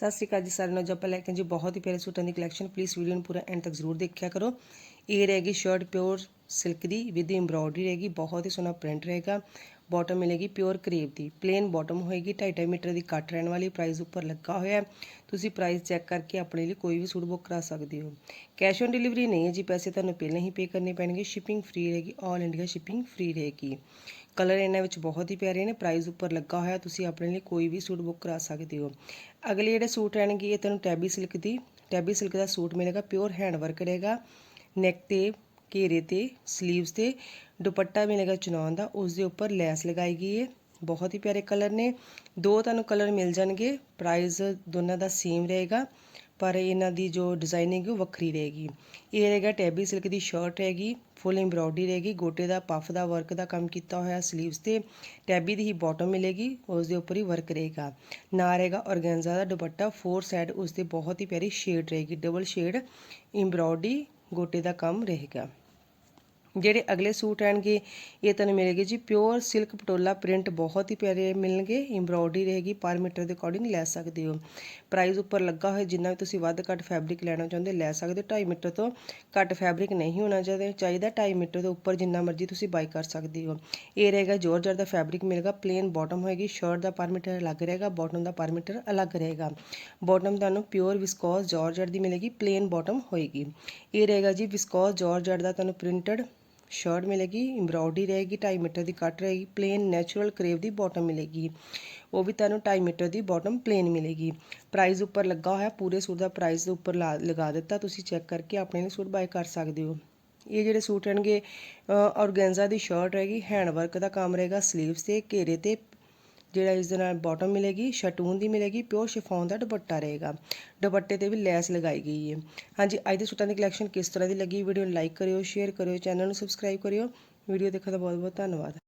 ਸਤਿ ਸ਼੍ਰੀ ਅਕਾਲ ਜੀ ਸਾਰਿਆਂ ਨੂੰ। ਅੱਜ ਆਪਾਂ ਲੈ ਕੇ ਜੀ ਬਹੁਤ ਹੀ ਪਿਆਰੇ ਸੂਟਾਂ ਦੀ ਕਲੈਕਸ਼ਨ ਪਲੀਜ਼ ਵੀਡੀਓ ਨੂੰ ਪੂਰਾ ਐਂਡ ਤੱਕ ਜ਼ਰੂਰ ਦੇਖਿਆ ਕਰੋ। ਇਹ ਰਹੇਗੀ ਸ਼ਰਟ ਪਿਓਰ ਸਿਲਕ ਦੀ ਵਿਦ ਐਮਬ੍ਰੋਇਡਰੀ ਰਹੇਗੀ। ਬਹੁਤ ਹੀ ਸੋਹਣਾ ਪ੍ਰਿੰਟ ਰਹੇਗਾ। ਬਾਟਮ ਮਿਲੇਗੀ ਪਿਓਰ ਕਰੇਪ ਦੀ। ਪਲੇਨ ਬਾਟਮ ਹੋਏਗੀ 2.5 ਮੀਟਰ ਦੀ ਕੱਟ ਰਹਿਣ ਵਾਲੀ। ਪ੍ਰਾਈਸ ਉੱਪਰ ਲੱਗਾ ਹੋਇਆ ਤੁਸੀਂ ਪ੍ਰਾਈਸ ਚੈੱਕ ਕਰਕੇ ਆਪਣੇ ਲਈ ਕੋਈ ਵੀ ਸੂਟ ਬੁੱਕ ਕਰਾ ਸਕਦੇ ਹੋ। ਕੈਸ਼ ਔਨ ਡਿਲੀਵਰੀ ਨਹੀਂ ਹੈ ਜੀ, ਪੈਸੇ ਤੁਹਾਨੂੰ ਪਹਿਲਾਂ ਹੀ ਪੇ ਕਰਨੇ ਪੈਣਗੇ। ਸ਼ਿਪਿੰਗ ਫ੍ਰੀ ਰਹੇਗੀ ਆਲ ਇੰਡੀਆ ਸ਼ਿਪਿੰਗ ਫ੍ਰੀ ਰਹੇਗੀ। ਕਲਰ ਇਹਨਾਂ ਵਿੱਚ ਬਹੁਤ ਹੀ ਪਿਆਰੇ ਨੇ। ਪ੍ਰਾਈਸ ਉੱਪਰ ਲੱਗਾ ਹੋਇਆ, ਤੁਸੀਂ ਆਪਣੇ ਲਈ ਕੋਈ ਵੀ ਸੂਟ ਬੁੱਕ ਕਰਾ ਸਕਦੇ ਹੋ। ਅਗਲੇ ਜਿਹੜੇ ਸੂਟ ਰਹਿਣਗੇ, ਇਹ ਤੁਹਾਨੂੰ ਟੈਬੀ ਸਿਲਕ ਦੀ। ਟੈਬੀ ਸਿਲਕ ਦਾ ਸੂਟ ਮਿਲੇਗਾ ਪਿਓਰ ਹੈਂਡ ਵਰਕ ਰਹੇਗਾ। ਨੈਕ ਤੇ, ਘੇਰੇ ਤੇ ਸਲੀਵਸ ਤੇ। ਦੁਪੱਟਾ ਮਿਲੇਗਾ ਚੁਨਾਨ ਦਾ ਉਸ ਦੇ ਉੱਪਰ ਲੈਸ ਲਗਾਈ ਗਈ ਹੈ ਬਹੁਤ ਹੀ ਪਿਆਰੇ ਕਲਰ ਨੇ। ਦੋ ਤੁਹਾਨੂੰ ਕਲਰ ਮਿਲ ਜਾਣਗੇ। ਪ੍ਰਾਈਸ ਦੋਨਾਂ ਦਾ ਸੇਮ ਰਹੇਗਾ, ਪਰ ਇਹਨਾਂ ਦੀ ਜੋ ਡਿਜ਼ਾਈਨਿੰਗ ਉਹ ਵੱਖਰੀ ਰਹੇਗੀ। ਇਹ ਰਹੇਗਾ ਟੈਬੀ ਸਿਲਕ ਦੀ ਸ਼ਰਟ ਰਹੇਗੀ ਫੁੱਲ ਐਮਬ੍ਰੋਇਡਰੀ ਰਹੇਗੀ। ਗੋਟੇ ਦਾ ਪਫ ਦਾ ਵਰਕ ਦਾ ਕੰਮ ਕੀਤਾ ਹੋਇਆ ਸਲੀਵਸ ਤੇ। ਟੈਬੀ ਦੀ ਹੀ ਬਾਟਮ ਮਿਲੇਗੀ ਉਸ ਦੇ ਉੱਪਰ ਹੀ ਵਰਕ ਰਹੇਗਾ। ਨਾ ਰਹੇਗਾ ਔਰਗੈਂਜ਼ਾ ਦਾ ਦੁਪੱਟਾ ਫੋਰ ਸਾਈਡ ਉਸ 'ਤੇ ਬਹੁਤ ਹੀ ਪਿਆਰੀ ਸ਼ੇਡ ਰਹੇਗੀ ਡਬਲ ਸ਼ੇਡ ਐਮਬ੍ਰੋਇਡਰੀ ਗੋਟੇ ਦਾ ਕੰਮ ਰਹੇਗਾ। ਜਿਹੜੇ ਅਗਲੇ ਸੂਟ ਰਹਿਣਗੇ, ਇਹ ਤੁਹਾਨੂੰ ਮਿਲੇਗੀ ਜੀ ਪਿਓਰ ਸਿਲਕ ਪਟੋਲਾ ਪ੍ਰਿੰਟ ਬਹੁਤ ਹੀ ਪਿਆਰੇ ਮਿਲਣਗੇ ਐਮਬ੍ਰੋਇਡਰੀ ਰਹੇਗੀ, ਪਰ ਮੀਟਰ ਦੇ ਅਕੋਰਡਿੰਗ ਲੈ ਸਕਦੇ ਹੋ। ਪ੍ਰਾਈਸ ਉੱਪਰ ਲੱਗਾ ਹੋਇਆ ਜਿੰਨਾ ਵੀ ਤੁਸੀਂ ਵੱਧ ਘੱਟ ਫੈਬਰਿਕ ਲੈਣਾ ਚਾਹੁੰਦੇ ਲੈ ਸਕਦੇ ਹੋ। 2.5 ਮੀਟਰ ਤੋਂ ਘੱਟ ਫੈਬਰਿਕ ਨਹੀਂ ਹੋਣਾ ਚਾਹੀਦਾ ਚਾਹੀਦਾ 2.5 ਮੀਟਰ ਤੋਂ ਉੱਪਰ ਜਿੰਨਾ ਮਰਜ਼ੀ ਤੁਸੀਂ ਬਾਈ ਕਰ ਸਕਦੇ ਹੋ। ਇਹ ਰਹੇਗਾ ਜੋਰਜਟ ਦਾ ਫੈਬਰਿਕ ਮਿਲੇਗਾ ਪਲੇਨ ਬਾਟਮ ਹੋਏਗੀ ਸ਼ਰਟ ਦਾ ਪਰ ਮੀਟਰ ਅਲੱਗ ਰਹੇਗਾ ਬਾਟਮ ਦਾ ਪਰ ਮੀਟਰ ਅਲੱਗ ਰਹੇਗਾ। ਬਾਟਮ ਤੁਹਾਨੂੰ ਪਿਓਰ ਵਿਸਕੋਸ ਜੋਰਜਟ ਦੀ ਮਿਲੇਗੀ ਪਲੇਨ ਬਾਟਮ ਹੋਏਗੀ। ਇਹ ਰਹੇਗਾ ਜੀ ਵਿਸਕੋਸ ਜੋਰਜਟ ਦਾ ਤੁਹਾਨੂੰ ਪ੍ਰਿੰਟਡ ਸ਼ਰਟ ਮਿਲੇਗੀ ਐਮਬ੍ਰੋਇਡਰੀ ਰਹੇਗੀ 2.5 ਮੀਟਰ ਦੀ ਕੱਟ ਰਹੇਗੀ ਪਲੇਨ ਨੈਚੁਰਲ ਕਰੇਵ ਦੀ ਬਾਟਮ ਮਿਲੇਗੀ। ਉਹ ਵੀ ਤੁਹਾਨੂੰ 2.5 ਮੀਟਰ ਦੀ ਬਾਟਮ ਪਲੇਨ ਮਿਲੇਗੀ। ਪ੍ਰਾਈਸ ਉੱਪਰ ਲੱਗਾ ਹੋਇਆ, ਪੂਰੇ ਸੂਟ ਦਾ ਪ੍ਰਾਈਸ ਦੇ ਉੱਪਰ ਲਗਾ ਦਿੱਤਾ, ਤੁਸੀਂ ਚੈੱਕ ਕਰਕੇ ਆਪਣੇ ਲਈ ਸੂਟ ਬਾਏ ਕਰ ਸਕਦੇ ਹੋ। ਇਹ ਜਿਹੜੇ ਸੂਟ ਰਹਿਣਗੇ ਔਰਗੈਂਜ਼ਾ ਦੀ ਸ਼ਰਟ ਰਹੇਗੀ ਹੈਂਡ ਵਰਕ ਦਾ ਕੰਮ ਰਹੇਗਾ ਸਲੀਵਸ ਤੇ, ਘੇਰੇ ਤੇ ਜਿਹੜਾ ਇਸ ਦੇ ਨਾਲ ਬਾਟਮ ਮਿਲੇਗੀ, ਸ਼ਟੂਨ ਦੀ ਮਿਲੇਗੀ ਪਿਓਰ ਸ਼ਿਫੋਨ ਦਾ ਦੁਪੱਟਾ ਰਹੇਗਾ। ਦੁਪੱਟੇ ਤੇ ਵੀ ਲੈਸ ਲਗਾਈ ਗਈ ਹੈ। ਹਾਂਜੀ, ਅੱਜ ਦੇ ਸੂਟਾਂ ਦੀ ਕਲੈਕਸ਼ਨ ਕਿਸ ਤਰ੍ਹਾਂ ਦੀ ਲੱਗੀ? ਵੀਡੀਓ ਨੂੰ ਲਾਈਕ ਕਰਿਓ ਸ਼ੇਅਰ ਕਰਿਓ ਚੈਨਲ ਨੂੰ ਸਬਸਕ੍ਰਾਈਬ ਕਰਿਓ। ਵੀਡੀਓ ਦੇਖਣ ਦਾ ਬਹੁਤ ਬਹੁਤ ਧੰਨਵਾਦ।